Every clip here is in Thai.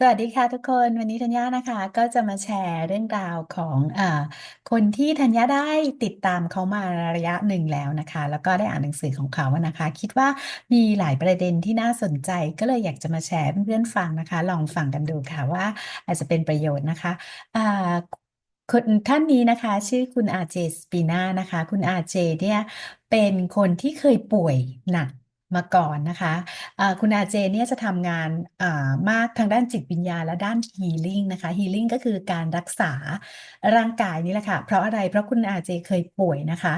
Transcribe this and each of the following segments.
สวัสดีค่ะทุกคน วันนี้ธัญญานะคะ ก็จะมาแชร์เรื่องราวของอ่าคนที่ธัญญาได้ติดตามเขามาระยะหนึ่งแล้วนะคะ แล้วก็ได้อ่านหนังสือของเขานะคะ คิดว่ามีหลายประเด็นที่น่าสนใจก็เลยอยากจะมาแชร์ให้เพื่อนๆฟังนะคะ ลองฟังกันดูค่ะว่าอาจจะเป็นประโยชน์นะคะอ่าคนท่านนี้นะคะ ชื่อคุณอาเจสปีนานะคะ คุณอาเจเนี่ยเป็นคนที่เคยป่วยหนัก มาก่อนนะคะอ่าคุณอาเจเนี่ยจะทำงานมากทางด้านจิตวิญญาณและด้านฮีลิ่งนะคะฮีลิ่งก็คือการรักษาร่างกายนี่แหละค่ะ เพราะอะไรเพราะคุณอาเจเคยป่วยนะคะ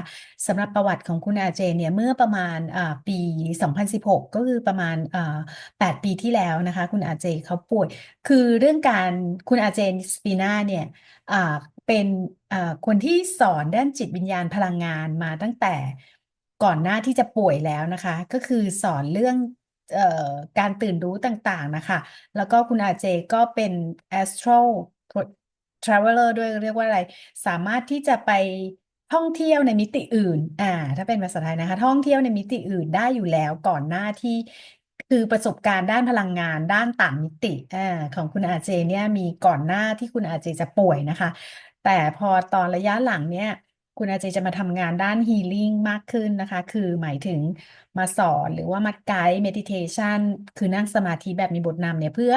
สำหรับประวัติของคุณอาเจเนี่ยเมื่อประมาณปี 2016 ก็คือประมาณ 8 ปีที่แล้วนะคะ คุณอาเจเขาป่วย คือเรื่องการคุณอาเจนสปีนาเนี่ยเป็นคนที่สอนด้านจิตวิญญาณพลังงานมาตั้งแต่ ก่อนหน้าที่จะป่วยแล้วนะคะ ก็คือสอนเรื่องเอ่อการตื่นรู้ต่างๆนะคะ แล้วก็คุณอาเจก็เป็น astral traveler ด้วยเรียกว่าอะไร สามารถที่จะไปท่องเที่ยวในมิติอื่น อ่า ถ้าเป็นภาษาไทยนะคะ ท่องเที่ยวในมิติอื่นได้อยู่แล้วก่อนหน้าที่คือประสบการณ์ด้านพลังงานด้านต่างมิติอ่าของคุณอาเจเนี่ยมีก่อนหน้าที่คุณอาเจจะป่วยนะคะ แต่พอตอนระยะหลังเนี่ย คุณอาเจจะมาทำงานด้านฮีลิ่งมากขึ้นนะคะ คือหมายถึงมาสอนหรือว่ามาไกด์เมดิเทชันคือนั่งสมาธิแบบมีบทนำเนี่ยเพื่อ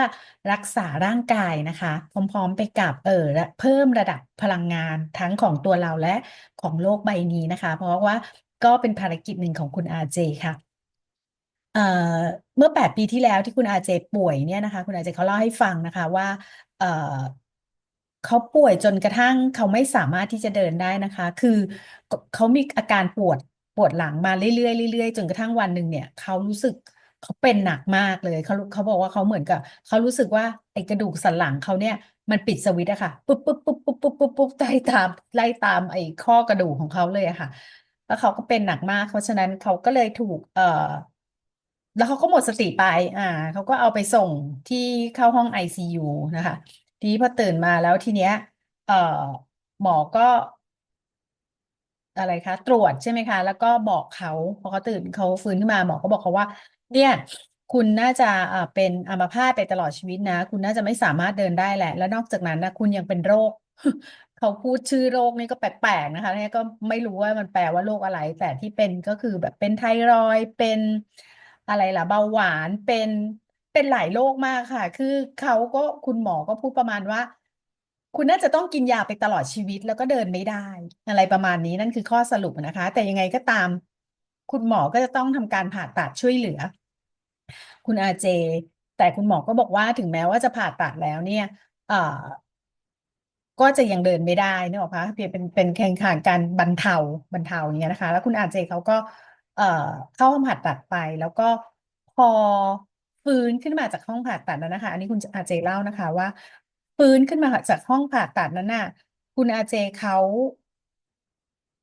รักษาร่างกายนะคะ พร้อมๆไปกับเออเพิ่มระดับพลังงานทั้งของตัวเราและของโลกใบนี้นะคะ เพราะว่าก็เป็นภารกิจหนึ่งของคุณอาเจค่ะเเมื่อแปดปีที่แล้วที่คุณอาเจป่วยเนี่ยนะคะ คุณอาเจเขาเล่าให้ฟังนะคะว่า เขาป่วยจนกระทั่งเขาไม่สามารถที่จะเดินได้นะคะ คือเขามีอาการปวดปวดหลังมาเรื่อยๆเรื่อยๆจนกระทั่งวันหนึ่งเนี่ยเขารู้สึกเขาเป็นหนักมากเลยเขาเขาบอกว่าเขาเหมือนกับเขารู้สึกว่าไอ้กระดูกสันหลังเขาเนี่ยมันปิดสวิตช์อะค่ะปุ๊บปุ๊บปุ๊บปุ๊บปุ๊บปุ๊บปุ๊บไล่ตามไล่ตามไอ้ข้อกระดูกของเขาเลยอะค่ะ แล้วเขาก็เป็นหนักมาก เพราะฉะนั้นเขาก็เลยถูก เอ่อ แล้วเขาก็หมดสติไป อ่าเขาก็เอาไปส่งที่เข้าห้องไอซียูนะคะ ทีนี้พอตื่นมาแล้วทีเนี้ย เอ่อ หมอก็ อะไรคะ ตรวจใช่ไหมคะ แล้วก็บอกเขาพอเขาตื่นเขาฟื้นขึ้นมาหมอก็บอกเขาว่า เนี่ย คุณน่าจะเอ่าเป็นอัมพาตไปตลอดชีวิตนะ คุณน่าจะไม่สามารถเดินได้แหละ แล้วนอกจากนั้นนะคุณยังเป็นโรค เขาพูดชื่อโรคนี่ก็แปลกๆนะคะเนี่ยก็ไม่รู้ว่ามันแปลว่าโรคอะไร แต่ที่เป็นก็คือแบบเป็นไทรอยด์เป็นอะไรล่ะเบาหวานเป็น เป็นหลายโรคมากค่ะ คือเขาก็คุณหมอก็พูดประมาณว่า คุณน่าจะต้องกินยาไปตลอดชีวิตแล้วก็เดินไม่ได้ อะไรประมาณนี้นั่นคือข้อสรุปนะคะ แต่ยังไงก็ตาม คุณหมอก็จะต้องทำการผ่าตัดช่วยเหลือ คุณอาเจ แต่คุณหมอก็บอกว่าถึงแม้ว่าจะผ่าตัดแล้วเนี่ยเอ่อก็จะยังเดินไม่ได้นึกออกปะเพียงเป็นเป็นแข่งขันการบรรเทาบรรเทาอย่างเงี้ยนะคะ แล้วคุณอาเจเขาก็ เอ่อเข้าห้องผ่าตัดไป แล้วก็พอ ฟื้นขึ้นมาจากห้องผ่าตัดนั้นนะคะ อันนี้คุณอาเจเล่านะคะว่า ฟื้นขึ้นมาจากห้องผ่าตัดนั้นน่ะ คุณอาเจเขา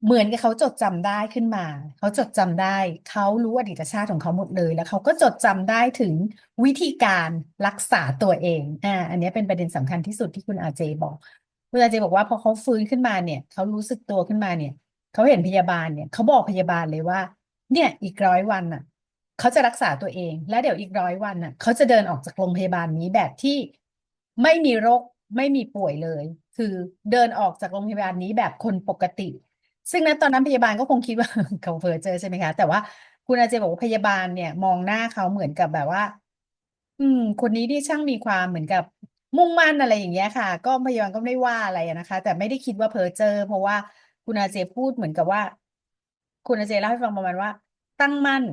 เหมือนกับเขาจดจำได้ขึ้นมา เขาจดจำได้ เขารู้อดีตชาติของเขาหมดเลย แล้วเขาก็จดจำได้ถึงวิธีการรักษาตัวเองอ่าอันนี้เป็นประเด็นสำคัญที่สุดที่คุณอาเจบอก คุณอาเจบอกว่าพอเขาฟื้นขึ้นมาเนี่ย เขารู้สึกตัวขึ้นมาเนี่ย เขาเห็นพยาบาลเนี่ย เขาบอกพยาบาลเลยว่า เนี่ยอีกร้อยวันน่ะ เขาจะรักษาตัวเอง แล้วเดี๋ยวอีกร้อยวันน่ะเขาจะเดินออกจากโรงพยาบาลนี้แบบที่ไม่มีโรคไม่มีป่วยเลย คือเดินออกจากโรงพยาบาลนี้แบบคนปกติ ซึ่งนั้นตอนนั้นพยาบาลก็คงคิดว่า เขาเพ้อเจอใช่ไหมคะ แต่ว่าคุณอาเจบอกว่าพยาบาลเนี่ย มองหน้าเขาเหมือนกับแบบว่า อืม คนนี้ที่ช่างมีความเหมือนกับมุ่งมั่นอะไรอย่างเงี้ยค่ะ ก็พยาบาลก็ไม่ได้ว่าอะไรนะคะ แต่ไม่ได้คิดว่าเพ้อเจอเพราะว่าคุณอาเจพูดเหมือนกับว่า คุณอาเจเล่าให้ฟังประมาณว่า ตั้งมั่น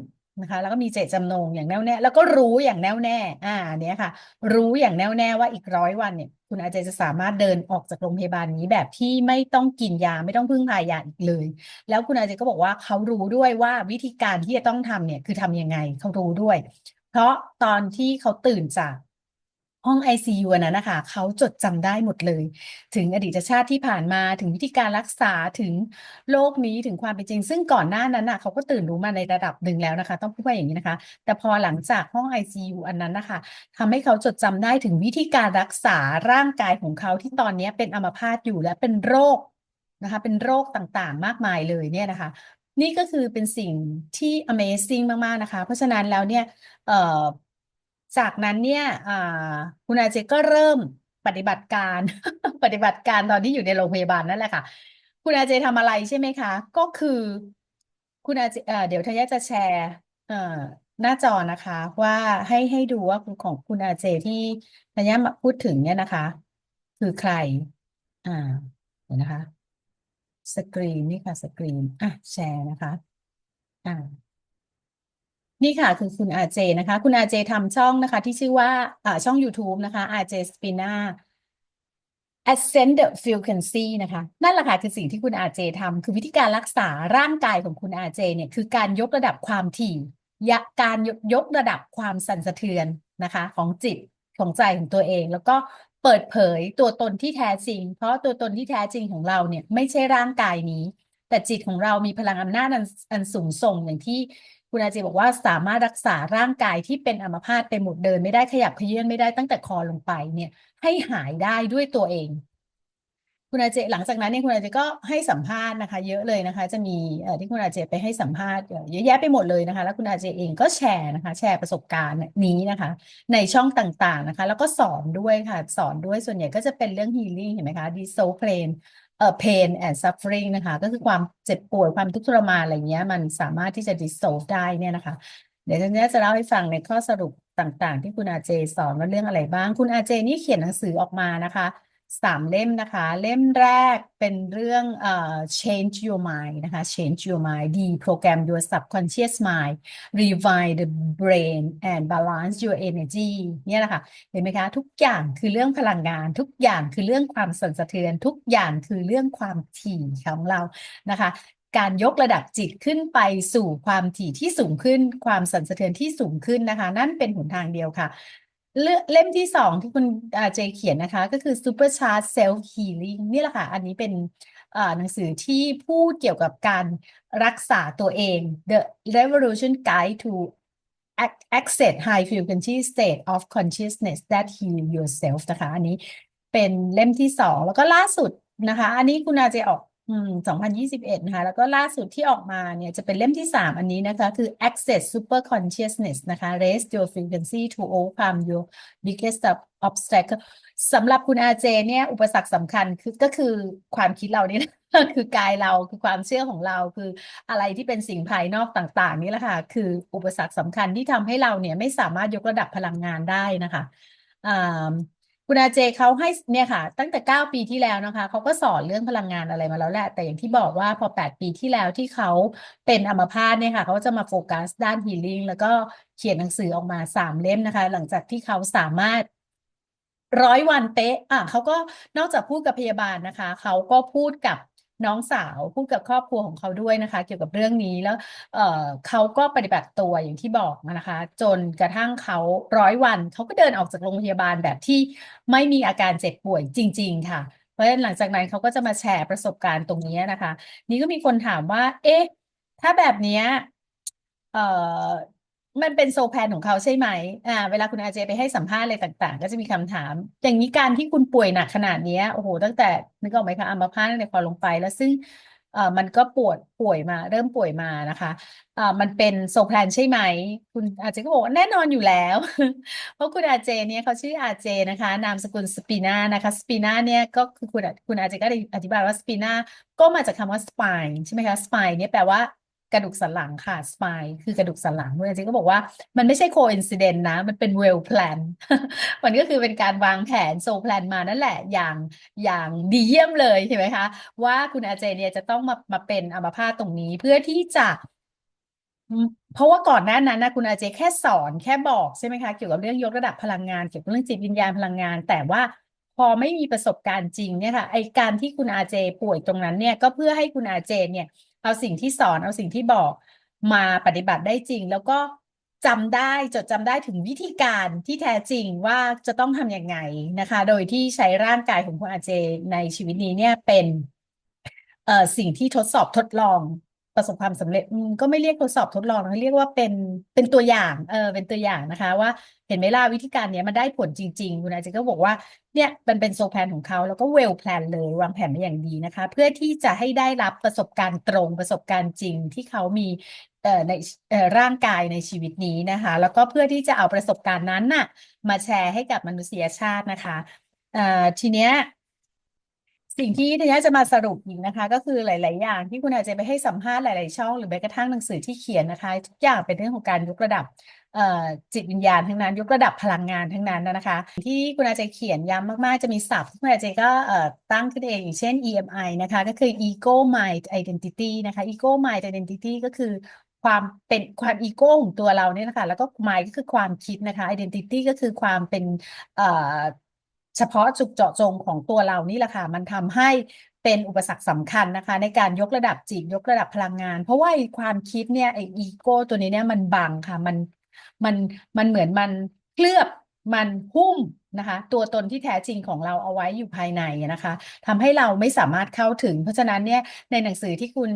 นะคะ แล้วก็มีเจตจำนงอย่างแน่วแน่แล้วก็รู้อย่างแน่วแน่ อ่าเนี้ยค่ะ รู้อย่างแน่วแน่ว่าอีกร้อยวันเนี่ย คุณอาเจจะสามารถเดินออกจากโรงพยาบาลนี้แบบที่ไม่ต้องกินยาไม่ต้องพึ่งพายาอีกเลย แล้วคุณอาเจก็บอกว่าเขารู้ด้วยว่าวิธีการที่จะต้องทำเนี่ยคือทำยังไงเขารู้ด้วย เพราะตอนที่เขาตื่นจาก ห้อง ICU อันนั้นนะคะเขาจดจำได้หมดเลย ถึงอดีตชาติที่ผ่านมาถึงวิธีการรักษาถึงโลกนี้ถึงความเป็นจริง ซึ่งก่อนหน้านั้นน่ะเขาก็ตื่นรู้มาในระดับหนึ่งแล้วนะคะ ต้องพูดว่าอย่างนี้นะคะ แต่พอหลังจากห้อง ICU อันนั้นนะคะทำให้เขาจดจำได้ถึงวิธีการรักษาร่างกายของเขาที่ตอนนี้เป็นอัมพาตอยู่และเป็นโรคนะคะเป็นโรคต่างๆ มากมายเลยเนี่ยนะคะ นี่ก็คือเป็นสิ่งที่ Amazing มากๆนะคะ เพราะฉะนั้นแล้วเนี่ยเอ่อ จากนั้นเนี่ยอ่าคุณอาเจก็เริ่มปฏิบัติการปฏิบัติการตอนที่อยู่ในโรงพยาบาลนั่นแหละค่ะ คุณอาเจทำอะไรใช่ไหมคะ ก็คือคุณอาเจเอ่อเดี๋ยวทายาจะแชร์เอ่อหน้าจอนะคะ ว่าให้ให้ดูว่าของคุณอาเจที่ทายามาพูดถึงเนี่ยนะคะ คือใคร อ่าเดี๋ยวนะคะ สกรีนนี่ค่ะ สกรีนอะแชร์นะคะ อ่า นี่ค่ะคือคุณอาเจนะคะ คุณอาเจทำช่องนะคะ ที่ชื่อว่าช่อง YouTube นะคะ RJ Spina Ascend the Frequency นะคะ นั่นแหละค่ะคือสิ่งที่คุณอาเจทำคือวิธีการรักษาร่างกายของคุณอาเจเนี่ยคือการยกระดับความถี่ยการยกยกระดับความสั่นสะเทือนนะคะ ของจิตของใจของตัวเอง แล้วก็เปิดเผยตัวตนที่แท้จริง เพราะตัวตนที่แท้จริงของเราเนี่ยไม่ใช่ร่างกายนี้ แต่จิตของเรามีพลังอำนาจออันสูงส่งอย่างที่ คุณอาเจบอกว่าสามารถรักษาร่างกายที่เป็นอัมพาตไปหมดเดิน ไม่ได้ขยับเขยื้อนไม่ได้ตั้งแต่คอลงไปเนี่ย ให้หายได้ด้วยตัวเอง คุณอาเจหลังจากนั้นเนี่ยคุณอาเจก็ให้สัมภาษณ์นะคะ เยอะเลยนะคะ จะมีที่คุณอาเจไปให้สัมภาษณ์เยอะแยะไปหมดเลยนะคะ แล้วคุณอาเจเองก็แชร์นะคะ แชร์ประสบการณ์นี้นะคะ ในช่องต่างๆนะคะ แล้วก็สอนด้วยค่ะ สอนด้วยส่วนใหญ่ก็จะเป็นเรื่อง healing เห็นไหมคะ dissolve pain เเอ่อ pain and suffering นะคะ ก็คือความเจ็บปวดความทุกข์ทรมานอะไรเงี้ย มันสามารถที่จะ dissolve ได้เนี่ยนะคะ เดี๋ยวฉันจะเล่าให้ฟังในข้อสรุปต่างๆ ที่คุณอาเจสอนว่าเรื่องอะไรบ้าง คุณอาเจนี่เขียนหนังสือออกมานะคะ สามเล่มนะคะ เล่มแรกเป็นเรื่องเอ่อ change your mind นะคะ change your mind deprogram your subconscious mind revive the brain and balance your energy เนี่ยแหละค่ะเห็นไหมคะ ทุกอย่างคือเรื่องพลังงาน ทุกอย่างคือเรื่องความสั่นสะเทือน ทุกอย่างคือเรื่องความถี่ของเรานะคะการยกระดับจิตขึ้นไปสู่ความถี่ที่สูงขึ้น ความสั่นสะเทือนที่สูงขึ้นนะคะ นั่นเป็นหนทางเดียวค่ะ เล่เล่มที่สองที่คุณเจเขียนนะคะ ก็คือ Supercharge Self Healing นี่แหละค่ะ อันนี้เป็นหนังสือที่พูดเกี่ยวกับการรักษาตัวเอง The Revolution Guide to Ac- Access High Frequency State of Consciousness that Heal Yourself นะคะ อันนี้เป็นเล่มที่สอง แล้วก็ล่าสุดนะคะ อันนี้คุณอาเจออก อืม2021 นะคะ แล้วก็ล่าสุดที่ออกมาเนี่ยจะเป็นเล่มที่ 3 อันนี้นะคะ คือ Access Super Consciousness นะคะ Raise Your Frequency to Overcome Your Biggest Obstacle สำหรับคุณอาเจเนี่ย อุปสรรคสำคัญคือก็คือความคิดเรานี่นะคือกายเราคือความเชื่อของเราคืออะไรที่เป็นสิ่งภายนอกต่าง ๆ นี่แหละค่ะ คืออุปสรรคสำคัญที่ทำให้เราเนี่ยไม่สามารถยกระดับพลังงานได้นะคะอ่า คุณอาเจเขาให้เนี่ยค่ะ ตั้งแต่เก้าปีที่แล้วนะคะเขาก็สอนเรื่องพลังงานอะไรมาแล้วแหละ แต่อย่างที่บอกว่าพอแปดปีที่แล้วที่เขาเป็นอัมพาตเนี่ยค่ะเขาจะมาโฟกัสด้านฮีลิ่งแล้วก็เขียนหนังสือออกมาสามเล่มนะคะ หลังจากที่เขาสามารถร้อยวันเป๊ะอะเขาก็นอกจากพูดกับพยาบาลนะคะ เขาก็พูดกับ น้องสาวพูดกับครอบครัวของเขาด้วยนะคะ เกี่ยวกับเรื่องนี้แล้วเเขาก็ปฏิบัติตัวอย่างที่บอกนะคะ จนกระทั่งเขาร้อยวันเขาก็เดินออกจากโรงพยาบาลแบบที่ไม่มีอาการเจ็บป่วยจริง ๆ ค่ะ เพราะฉะนั้นหลังจากนั้นเขาก็จะมาแชร์ประสบการณ์ตรงนี้นะคะ นี่ก็มีคนถามว่า เอ๊ะ ถ้าแบบนี้เมันเป็นโซแพลนของเขาใช่ไหมอ่า เวลาคุณอาเจไปให้สัมภาษณ์อะไรต่าง ๆ ก็จะมีคำถาม อย่างนี้การที่คุณป่วยหนักขนาดเนี้ยโอ้โห ตั้งแต่นึกออกไหมคะอัมพาตตั้งแต่คอลงไปแล้วซึ่งเอ่อมันก็ปวดป่วยมา เริ่มป่วยมานะคะเอ่อมันเป็นโซแพลนใช่ไหม คุณอาเจก็บอกว่าแน่นอนอยู่แล้ว เพราะคุณอาเจเนี่ยเขาชื่ออาเจนะคะ นามสกุลสปีนานะคะสปีนาเนี่ยก็คือคุณคุณอาเจก็ได้อธิบายว่าสปีนาก็มาจากคำว่า spine ใช่ไหมคะ spine เนี่ยแปลว่า กระดูกสันหลังค่ะ spine คือกระดูกสันหลังคุณอาเจก็บอกว่ามันไม่ใช่ coincidence นะ มันเป็น well plan มันก็คือเป็นการวางแผนโซแพลนมานั่นแหละอย่างอย่างดีเยี่ยมเลยใช่ไหมคะ ว่าคุณอาเจเนี่ยจะต้องมามาเป็นอัมพาตตรงนี้เพื่อที่จะเพราะว่าก่อนหน้านั้นนะคุณอาเจแค่สอนแค่บอกใช่ไหมคะเกี่ยวกับเรื่องยกระดับพลังงานเกี่ยวกับเรื่องจิตวิญญาณพลังงาน แต่ว่าพอไม่มีประสบการณ์จริงเนี่ยค่ะไอการที่คุณอาเจป่วยตรงนั้นเนี่ยก็เพื่อให้คุณอาเจเนี่ย เอาสิ่งที่สอนเอาสิ่งที่บอกมาปฏิบัติได้จริง แล้วก็จำได้จดจำได้ถึงวิธีการที่แท้จริงว่าจะต้องทำยังไงนะคะ โดยที่ใช้ร่างกายของคุณอาเจในชีวิตนี้เนี่ยเป็นสิ่งที่ทดสอบทดลอง ประสบความสำเร็จก็ไม่เรียกทดสอบทดลองนะเรียกว่าเป็นเป็นตัวอย่างเออเป็นตัวอย่างนะคะ ว่าเห็นไหมล่ะวิธีการเนี้ยมันได้ผลจริง ๆ คุณอาจารย์ก็บอกว่าเนี่ยมันเป็นโซแพลนของเขาแล้วก็เวลแพลนเลยวางแผนมาอย่างดีนะคะ เพื่อที่จะให้ได้รับประสบการณ์ตรงประสบการณ์จริงที่เขามีเอ่อในเอ่อร่างกายในชีวิตนี้นะคะ แล้วก็เพื่อที่จะเอาประสบการณ์นั้นน่ะมาแชร์ให้กับมนุษยชาตินะคะเอ่อทีเนี้ย สิ่งที่ทนายจะมาสรุปอีกนะคะ ก็คือหลาย ๆ อย่างที่คุณอาจจะไปให้สัมภาษณ์หลาย ๆ ช่อง หรือแม้กระทั่งหนังสือที่เขียนนะคะ ทุกอย่างเป็นเรื่องของการยกระดับจิตวิญญาณทั้งนั้น ยกระดับพลังงานทั้งนั้นนะคะ ที่คุณอาจจะเขียนย้ำมาก ๆ จะมีศัพท์ที่คุณอาจจะก็ตั้งขึ้นเองอย่างเช่น EMI นะคะก็คือ Ego Mind Identity นะคะ Ego Mind Identity ก็คือความเป็นความอีโก้ของตัวเราเนี่ยนะคะแล้วก็ mind ก็คือความคิดนะคะ identity ก็คือความเป็น เฉพาะจุดเจาะจงของตัวเรานี่แหละค่ะมันทำให้เป็นอุปสรรคสำคัญนะคะ ในการยกระดับจิตยกระดับพลังงาน เพราะว่าความคิดเนี่ยไอ้อีโก้ตัวนี้เนี่ยมันบังค่ะ มันมันมันเหมือนมันเคลือบมันหุ้ม นะคะตัวตนที่แท้จริงของเราเอาไว้อยู่ภายในนะคะทำให้เราไม่สามารถเข้าถึง เพราะฉะนั้นเนี่ยในหนังสือที่คุณ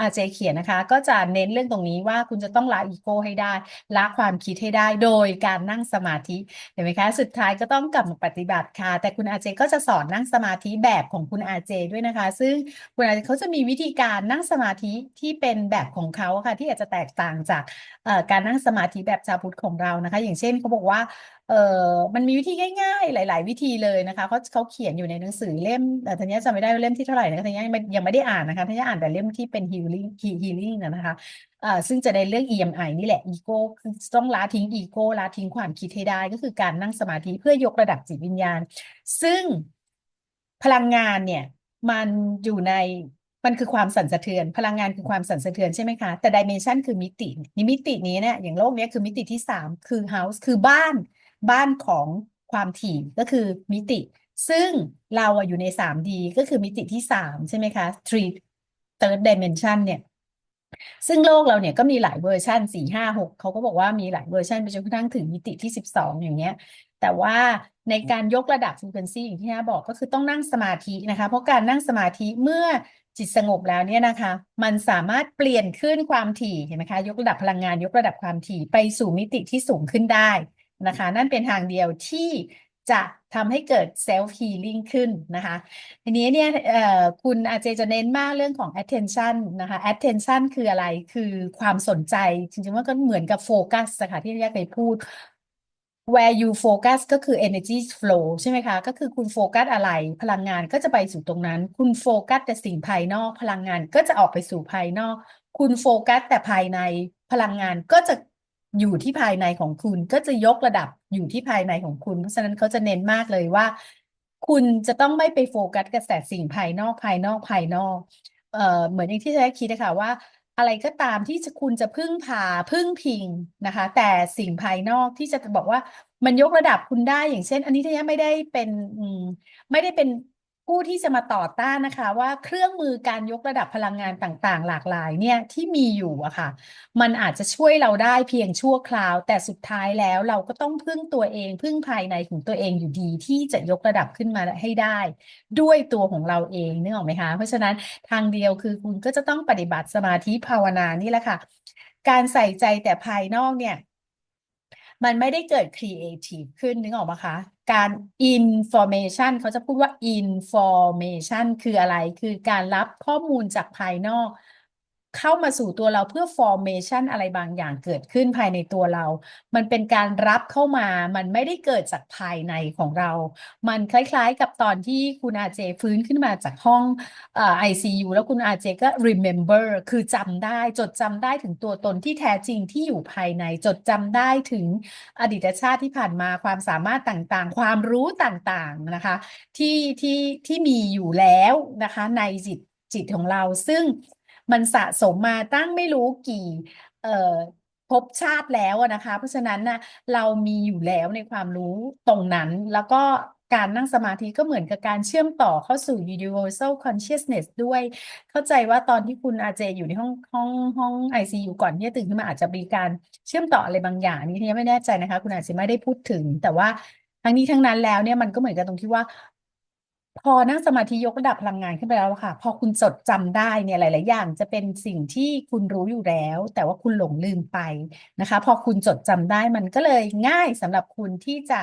อาเจเขียนนะคะ ก็จะเน้นเรื่องตรงนี้ว่าคุณจะต้องละอีโก้ให้ได้ละความคิดให้ได้โดยการนั่งสมาธิเห็นไหมคะสุดท้ายก็ต้องกลับมาปฏิบัติค่ะ แต่คุณอาเจก็จะสอนนั่งสมาธิแบบของคุณอาเจด้วยนะคะ ซึ่งคุณอาเจเขาจะมีวิธีการนั่งสมาธิที่เป็นแบบของเขาค่ะที่อาจจะแตกต่างจากการนั่งสมาธิแบบชาวพุทธของเรานะคะ อย่างเช่นเขาบอกว่า เออมันมีวิธีง่ายๆ หลาย ๆ วิธีเลยนะคะเขาเขาเขียนอยู่ในหนังสือเล่มแต่ทันยาจำไม่ได้ว่าเล่มที่เท่าไหร่นะทันยายังไม่ได้อ่านนะคะทันยาอ่านแต่เล่มที่เป็น healing healing นะคะอ่าซึ่งจะในเรื่อง EMI นี่แหละอีโก้คือต้องละทิ้งอีโก้ละทิ้งความคิดให้ได้ ก็คือการนั่งสมาธิเพื่อยกระดับจิตวิญญาณ ซึ่งพลังงานเนี่ยมันอยู่ในมันคือความสั่นสะเทือน พลังงานคือความสั่นสะเทือนใช่ไหมคะ แต่ดิเมนชันคือมิตินี่มิตินี้เนี่ยอย่างโลกนี้คือมิติที่สามคือ house คือบ้าน บ้านของความถี่ก็คือมิติ ซึ่งเราอยู่ใน 3D ก็คือมิติที่ 3 ใช่ไหมคะ three third dimension เนี่ยซึ่งโลกเราเนี่ยก็มีหลายเวอร์ชัน4 5 6เขาก็บอกว่ามีหลายเวอร์ชันไปจนกระทั่งถึงมิติที่12อย่างเงี้ย แต่ว่าในการยกระดับ frequency อย่างที่น้าบอกก็คือต้องนั่งสมาธินะคะ เพราะการนั่งสมาธิเมื่อจิตสงบแล้วเนี่ยนะคะ มันสามารถเปลี่ยนขึ้นความถี่เห็นไหมคะ ยกระดับพลังงานยกระดับความถี่ไปสู่มิติที่สูงขึ้นได้ นะคะ นั่นเป็นทางเดียวที่จะทำให้เกิดเซลฟ์ฮีลิ่งขึ้นนะคะ ทีนี้เนี่ยคุณอาเจจะเน้นมากเรื่องของ attention นะคะ attention คืออะไรคือความสนใจ จริงๆว่าก็เหมือนกับโฟกัสค่ะที่แยกเคยพูด where you focus ก็คือ energy flow ใช่ไหมคะ ก็คือคุณโฟกัสอะไร พลังงานก็จะไปสู่ตรงนั้น คุณโฟกัสแต่สิ่งภายนอก พลังงานก็จะออกไปสู่ภายนอก คุณโฟกัสแต่ภายใน พลังงานก็จะ อยู่ที่ภายในของคุณก็จะยกระดับอยู่ที่ภายในของคุณ เพราะฉะนั้นเขาจะเน้นมากเลยว่า คุณจะต้องไม่ไปโฟกัสกับแต่สิ่งภายนอกภายนอกภายนอกเอ่อเหมือนอย่างที่จะคิดนะคะว่า อะไรก็ตามที่คุณจะพึ่งพาพึ่งพิงนะคะ แต่สิ่งภายนอกที่จะบอกว่ามันยกระดับคุณได้อย่างเช่น อันนี้ที่ไม่ได้เป็นไม่ได้เป็น ผู้ที่จะมาต่อต้านนะคะ ว่าเครื่องมือการยกระดับพลังงานต่างๆ หลากหลายเนี่ยที่มีอยู่อะค่ะ มันอาจจะช่วยเราได้เพียงชั่วคราว แต่สุดท้ายแล้วเราก็ต้องพึ่งตัวเอง พึ่งภายในของตัวเองอยู่ดี ที่จะยกระดับขึ้นมาให้ได้ ด้วยตัวของเราเองนึกออกไหมคะ เพราะฉะนั้นทางเดียวคือคุณก็จะต้องปฏิบัติสมาธิภาวนานี่แหละค่ะ การใส่ใจแต่ภายนอกเนี่ย มันไม่ได้เกิด creative ขึ้นนึกออกไหมคะการ information เขาจะพูดว่า information คืออะไร คือการรับข้อมูลจากภายนอก เข้ามาสู่ตัวเราเพื่อ formation อะไรบางอย่างเกิดขึ้นภายในตัวเรา มันเป็นการรับเข้ามา มันไม่ได้เกิดจากภายในของเรา มันคล้ายๆกับตอนที่คุณอาเจฟื้นขึ้นมาจากห้องไอซียูแล้วคุณอาเจก็ remember คือจำได้จดจำได้ถึงตัวตนที่แท้จริงที่อยู่ภายใน จดจำได้ถึงอดีตชาติที่ผ่านมาความสามารถต่างๆ ความรู้ต่างๆนะคะ ที่ที่ที่มีอยู่แล้วนะคะในจิตจิตของเราซึ่ง มันสะสมมาตั้งไม่รู้กี่เอ่อภพชาติแล้วนะคะ เพราะฉะนั้นนะเรามีอยู่แล้วในความรู้ตรงนั้นแล้วก็การนั่งสมาธิก็เหมือนกับการเชื่อมต่อเข้าสู่ universal consciousness ด้วย เข้าใจว่าตอนที่คุณอาเจอยู่ในห้องห้องห้องไอซียูก่อนที่จะตื่นขึ้นมาอาจจะมีการเชื่อมต่ออะไรบางอย่างนี้ที่ยังไม่แน่ใจนะคะ คุณอาจจะไม่ได้พูดถึง แต่ว่าทั้งนี้ทั้งนั้นแล้วเนี่ยมันก็เหมือนกันตรงที่ว่า พอนั่งสมาธิยกระดับพลังงานขึ้นไปแล้วค่ะ พอคุณจดจำได้เนี่ยหลาย ๆ อย่างจะเป็นสิ่งที่คุณรู้อยู่แล้ว แต่ว่าคุณหลงลืมไปนะคะ พอคุณจดจำได้มันก็เลยง่ายสำหรับคุณที่จะ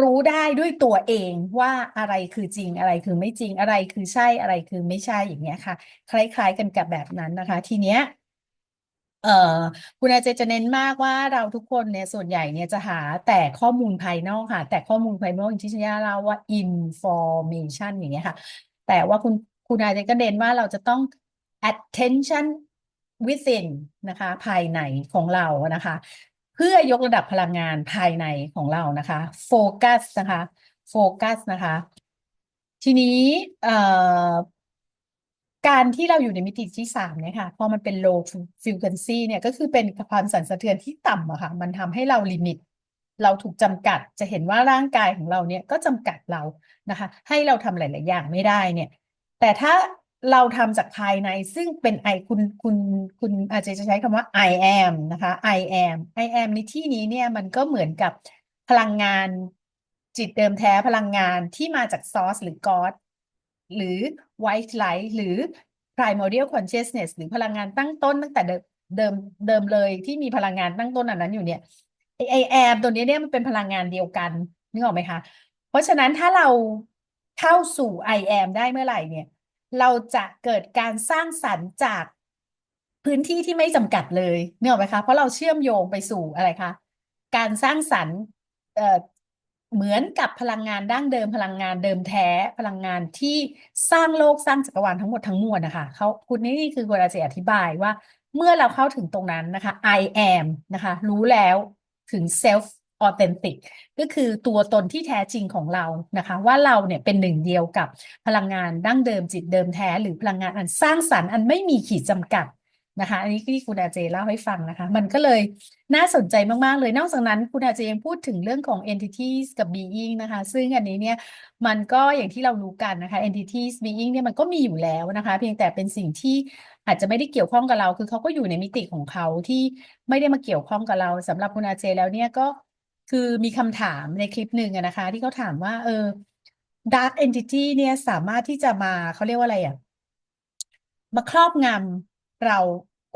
รู้ได้ด้วยตัวเองว่าอะไรคือจริงอะไรคือไม่จริงอะไรคือใช่อะไรคือไม่ใช่อย่างเงี้ยค่ะ คล้าย ๆ กันกับแบบนั้นนะคะ ทีเนี้ย เอ่อคุณอาเจจะเน้นมากว่าเราทุกคนเนี่ยส่วนใหญ่เนี่ยจะหาแต่ข้อมูลภายนอกค่ะ แต่ข้อมูลภายนอกอย่างที่ชัญญาเล่าว่า information อย่างเงี้ยค่ะ แต่ว่าคุณคุณอาเจก็เน้นว่าเราจะต้อง attention within นะคะ ภายในของเรานะคะ เพื่อยกระดับพลังงานภายในของเรานะคะโฟกัสนะคะโฟกัสนะคะ ทีนี้เอ่อ การที่เราอยู่ในมิติที่สามเนี่ยค่ะ พอมันเป็น low frequency เนี่ยก็คือเป็นความสั่นสะเทือนที่ต่ำอะค่ะ มันทำให้เราลิมิต เราถูกจำกัด จะเห็นว่าร่างกายของเราเนี่ยก็จำกัดเรานะคะ ให้เราทำหลาย ๆ อย่างไม่ได้เนี่ย แต่ถ้าเราทำจากภายในซึ่งเป็นไอคุณคุณคุณอาจจะจะใช้คำว่า I am นะคะ I am I am ในที่นี้เนี่ยมันก็เหมือนกับพลังงานจิตเดิมแท้พลังงานที่มาจากซอสหรือ God หรือ white light หรือ primordial consciousness หรือพลังงานตั้งต้นตั้งแต่เดิมเดิมเลยที่มีพลังงานตั้งต้นอันนั้นอยู่เนี่ยไอไอแอมตัวนี้เนี่ยมันเป็นพลังงานเดียวกันนึกออกไหมคะ เพราะฉะนั้นถ้าเราเข้าสู่ I am ได้เมื่อไหร่เนี่ย เราจะเกิดการสร้างสรรค์จากพื้นที่ที่ไม่จำกัดเลยนึกออกไหมคะ เพราะเราเชื่อมโยงไปสู่อะไรคะ การสร้างสรรค์ เหมือนกับพลังงานดั้งเดิม พลังงานเดิมแท้พลังงานที่สร้างโลกสร้างจักรวาลทั้งหมดทั้งมวลนะคะเขาคุณนี่นี่คือคุณอาจจะอธิบายว่า เมื่อเราเข้าถึงตรงนั้นนะคะ I am นะคะ รู้แล้วถึง self authentic ก็คือตัวตนที่แท้จริงของเรานะคะ ว่าเราเนี่ยเป็นหนึ่งเดียวกับพลังงานดั้งเดิมจิตเดิมแท้ หรือพลังงานอันสร้างสรรค์อันไม่มีขีดจำกัด นะคะ อันนี้ที่คุณอาเจเล่าให้ฟังนะคะ มันก็เลยน่าสนใจมากๆเลย นอกจากนั้นคุณอาเจยังพูดถึงเรื่องของ entities กับ being นะคะ ซึ่งอันนี้เนี่ยมันก็อย่างที่เรารู้กันนะคะ entities being เนี่ยมันก็มีอยู่แล้วนะคะ เพียงแต่เป็นสิ่งที่อาจจะไม่ได้เกี่ยวข้องกับเรา คือเขาก็อยู่ในมิติของเขาที่ไม่ได้มาเกี่ยวข้องกับเราสำหรับคุณอาเจแล้วเนี่ยก็คือมีคำถามในคลิปหนึ่งนะคะ ที่เขาถามว่า เออ dark entity เนี่ยสามารถที่จะมาเขาเรียกว่าอะไรอะมาครอบงำ เรา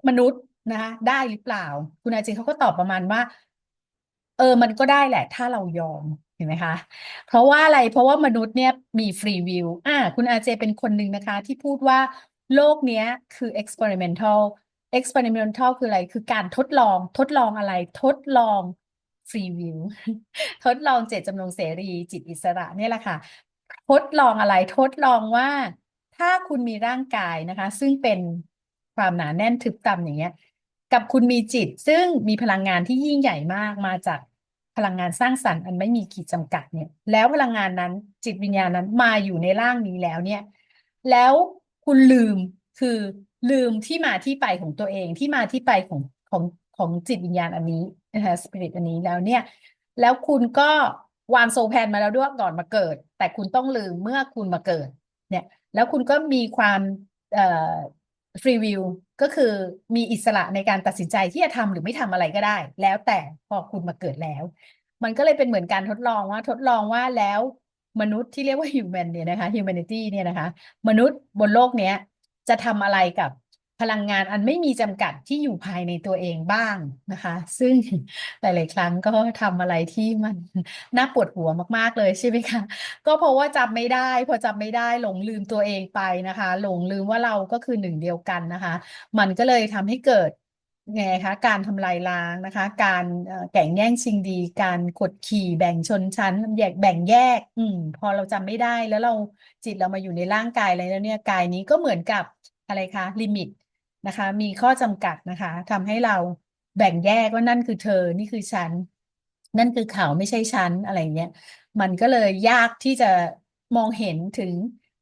มนุษย์นะคะได้หรือเปล่า คุณอาเจเขาก็ตอบประมาณว่า เออ มันก็ได้แหละ ถ้าเรายอมเห็นไหมคะ เพราะว่าอะไรเพราะว่ามนุษย์เนี่ยมีฟรีวิวอ่าคุณอาเจเป็นคนหนึ่งนะคะ ที่พูดว่าโลกเนี้ยคือ experimental experimental คืออะไรคือการทดลองทดลองอะไร ทดลองฟรีวิวทดลองเจตจำนงเสรีจิตอิสระเนี่ยแหละค่ะ ทดลองอะไรทดลองว่าถ้าคุณมีร่างกายนะคะ ซึ่งเป็น ความหนาแน่นทึบต่ำอย่างเงี้ย กับคุณมีจิต ซึ่งมีพลังงานที่ยิ่งใหญ่มากมาจากพลังงานสร้างสรรค์อันไม่มีขีดจำกัดเนี่ย แล้วพลังงานนั้น จิตวิญญาณนั้นมาอยู่ในร่างนี้แล้วเนี่ย แล้วคุณลืมคือลืมที่มาที่ไปของตัวเองที่มาที่ไปของของของจิตวิญญาณอันนี้นะคะสปิริตอันนี้แล้วเนี่ย แล้วคุณก็วางโซแพนมาแล้วด้วยก่อนมาเกิด แต่คุณต้องลืมเมื่อคุณมาเกิด เนี่ย แล้วคุณก็มีความเอ่อ ฟรีวิวก็คือมีอิสระในการตัดสินใจที่จะทำหรือไม่ทำอะไรก็ได้ แล้วแต่พอคุณมาเกิดแล้ว มันก็เลยเป็นเหมือนการทดลองว่าทดลองว่าแล้วมนุษย์ที่เรียกว่าฮิวแมนเนี่ยนะคะฮิวแมนิตี้เนี่ยนะคะ มนุษย์บนโลกเนี้ยจะทำอะไรกับ พลังงานอันไม่มีจำกัดที่อยู่ภายในตัวเองบ้างนะคะ ซึ่งหลาย ๆ ครั้งก็ทำอะไรที่มันน่าปวดหัวมากๆเลยใช่ไหมคะ ก็เพราะว่าจำไม่ได้ พอจำไม่ได้หลงลืมตัวเองไปนะคะ หลงลืมว่าเราก็คือหนึ่งเดียวกันนะคะ มันก็เลยทำให้เกิดไงคะการทำลายล้างนะคะ การแข่งแย่งชิงดี การกดขี่แบ่งชนชั้นแยกแบ่งแยก อืม พอเราจำไม่ได้แล้วเราจิตเรามาอยู่ในร่างกายอะไรแล้วเนี่ยกายนี้ก็เหมือนกับอะไรคะลิมิต นะคะ มีข้อจำกัดนะคะทำให้เราแบ่งแยกว่านั่นคือเธอ นี่คือฉัน นั่นคือเขาไม่ใช่ฉันอะไรเงี้ย มันก็เลยยากที่จะมองเห็นถึง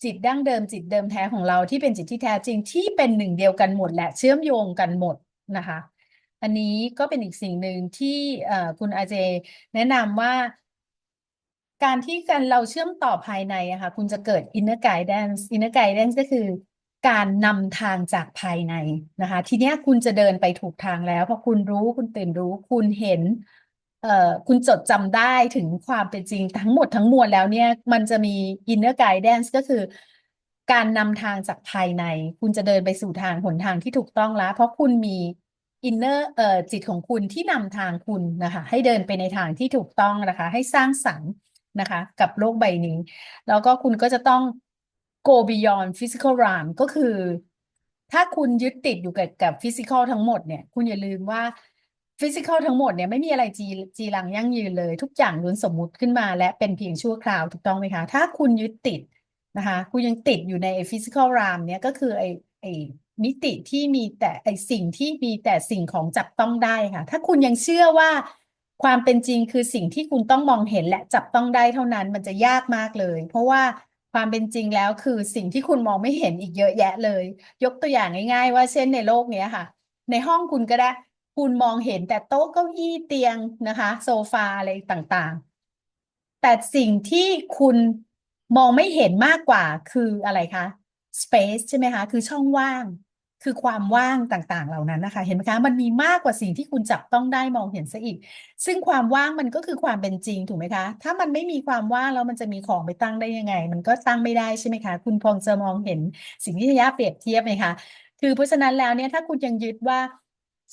จิตดั้งเดิมจิตเดิมแท้ของเราที่เป็นจิตที่แท้จริงที่เป็นหนึ่งเดียวกันหมดและเชื่อมโยงกันหมดนะคะ อันนี้ก็เป็นอีกสิ่งหนึ่งที่คุณอาเจ แนะนำว่าการที่กันเราเชื่อมต่อภายในอะค่ะคุณจะเกิด inner guidance inner guidance ก็คือ การนำทางจากภายในนะคะ ทีเนี้ยคุณจะเดินไปถูกทางแล้ว เพราะคุณรู้คุณตื่นรู้คุณเห็นเอ่อคุณจดจำได้ถึงความเป็นจริงทั้งหมดทั้งมวลแล้วเนี่ย มันจะมี inner guidance ก็คือ การนำทางจากภายใน คุณจะเดินไปสู่ทางหนทางที่ถูกต้องแล้ว เพราะคุณมี inner เอ่อจิตของคุณที่นำทางคุณนะคะ ให้เดินไปในทางที่ถูกต้องนะคะ ให้สร้างสรรค์นะคะ กับโลกใบนี้ แล้วก็คุณก็จะต้อง go beyond physical realm ก็คือ ถ้าคุณยึดติดอยู่กับกับฟิสิกอลทั้งหมดเนี่ย คุณอย่าลืมว่าฟิสิกอลทั้งหมดเนี่ยไม่มีอะไรจีจีรังยั่งยืนเลย ทุกอย่างล้วนสมมุติขึ้นมาและเป็นเพียงชั่วคราวถูกต้องไหมคะ ถ้าคุณยึดติดนะคะคุณยังติดอยู่ในฟิสิกอลรามเนี่ยก็คือไอไอมิติที่มีแต่ไอสิ่งที่มีแต่สิ่งของจับต้องได้ค่ะ ถ้าคุณยังเชื่อว่าความเป็นจริงคือสิ่งที่คุณต้องมองเห็นและจับต้องได้เท่านั้นมันจะยากมากเลย เพราะว่า ความเป็นจริงแล้วคือสิ่งที่คุณมองไม่เห็นอีกเยอะแยะเลย ยกตัวอย่างง่ายๆ ว่าเช่นในโลกเนี้ยค่ะ ในห้องคุณก็ได้ คุณมองเห็นแต่โต๊ะเก้าอี้เตียงนะคะ โซฟาอะไรต่างๆ แต่สิ่งที่คุณมองไม่เห็นมากกว่าคืออะไรคะ space ใช่ไหมคะ คือช่องว่าง คือความว่างต่างๆ เหล่านั้นนะคะ เห็นไหมคะ มันมีมากกว่าสิ่งที่คุณจับต้องได้มองเห็นซะอีก ซึ่งความว่างมันก็คือความเป็นจริงถูกไหมคะ ถ้ามันไม่มีความว่างแล้วมันจะมีของไปตั้งได้ยังไง มันก็ตั้งไม่ได้ใช่ไหมคะ คุณพงจะมองเห็นสิ่งที่ยาเปรียบเทียบไหมคะ คือเพราะฉะนั้นแล้วเนี่ยถ้าคุณยังยึดว่า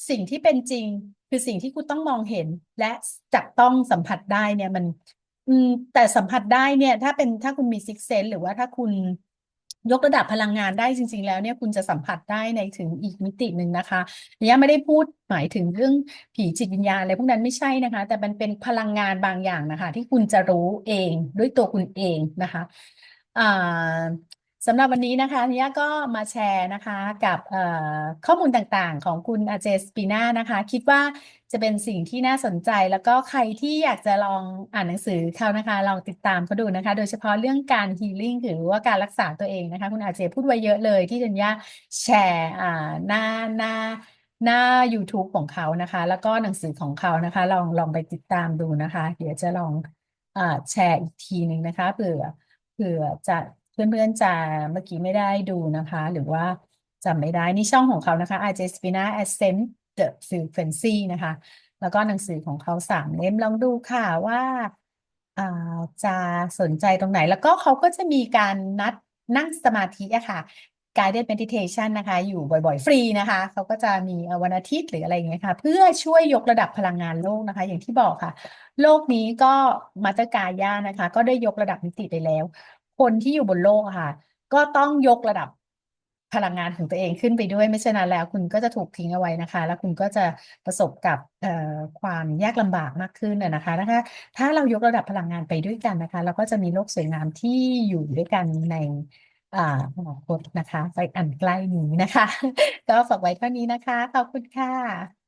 สิ่งที่เป็นจริง คือสิ่งที่คุณต้องมองเห็น และจับต้องสัมผัสได้เนี่ยมัน อืมแต่สัมผัสได้เนี่ย ถ้าเป็นถ้าคุณมีซิกเซนหรือว่าถ้าคุณ ยกระดับพลังงานได้จริง ๆ แล้วเนี่ยคุณจะสัมผัสได้ในถึงอีกมิติหนึ่งนะคะเนี่ยไม่ได้พูดหมายถึงเรื่องผีจิตวิญญาณอะไรพวกนั้นไม่ใช่นะคะ แต่มันเป็นพลังงานบางอย่างนะคะ ที่คุณจะรู้เองด้วยตัวคุณเองนะคะอ่า สำหรับวันนี้นะคะนิยาก็มาแชร์นะคะกับข้อมูลต่างๆ ของคุณอาเจสปีนานะคะ คิดว่าจะเป็นสิ่งที่น่าสนใจ แล้วก็ใครที่อยากจะลองอ่านหนังสือเขานะคะลองติดตามเขาดูนะคะ โดยเฉพาะเรื่องการฮีลิ่งหรือว่าการรักษาตัวเองนะคะ คุณอาเจพูดไว้เยอะเลยที่ธัญญาแชร์หน้าหน้าหน้า YouTube ของเขานะคะ แล้วก็หนังสือของเขานะคะ ลองลองไปติดตามดูนะคะ เดี๋ยวจะลองอแชร์อีกทีหนึ่งนะคะเผื่อเผื่อจะ เพื่อนๆจะเมื่อกี้ไม่ได้ดูนะคะ หรือว่าจำไม่ได้ นี่ช่องของเขานะคะ RJ Spina Ascent the Frequency นะคะ แล้วก็หนังสือของเขาสามเล่มลองดูค่ะว่าจะสนใจตรงไหน แล้วก็เขาก็จะมีการนัดนั่งสมาธิอะค่ะ guided meditation นะคะ อยู่บ่อยๆ ฟรีนะคะ เขาก็จะมีวันอาทิตย์หรืออะไรอย่างเงี้ยค่ะ เพื่อช่วยยกระดับพลังงานโลกนะคะ อย่างที่บอกค่ะ โลกนี้ก็มาตรกายานะคะ ก็ได้ยกระดับมิติไปแล้ว คนที่อยู่บนโลกค่ะ ก็ต้องยกระดับพลังงานของตัวเองขึ้นไปด้วยไม่เช่นนั้นแล้ว คุณก็จะถูกทิ้งเอาไว้นะคะ แล้วคุณก็จะประสบกับความยากลำบากมากขึ้นนะคะนะคะ ถ้าเรายกระดับพลังงานไปด้วยกันนะคะ เราก็จะมีโลกสวยงามที่อยู่ด้วยกันในอ่าอนาคตนะคะ ไปอันใกล้นี้นะคะ ก็ฝากไว้เท่านี้นะคะ ขอบคุณค่ะ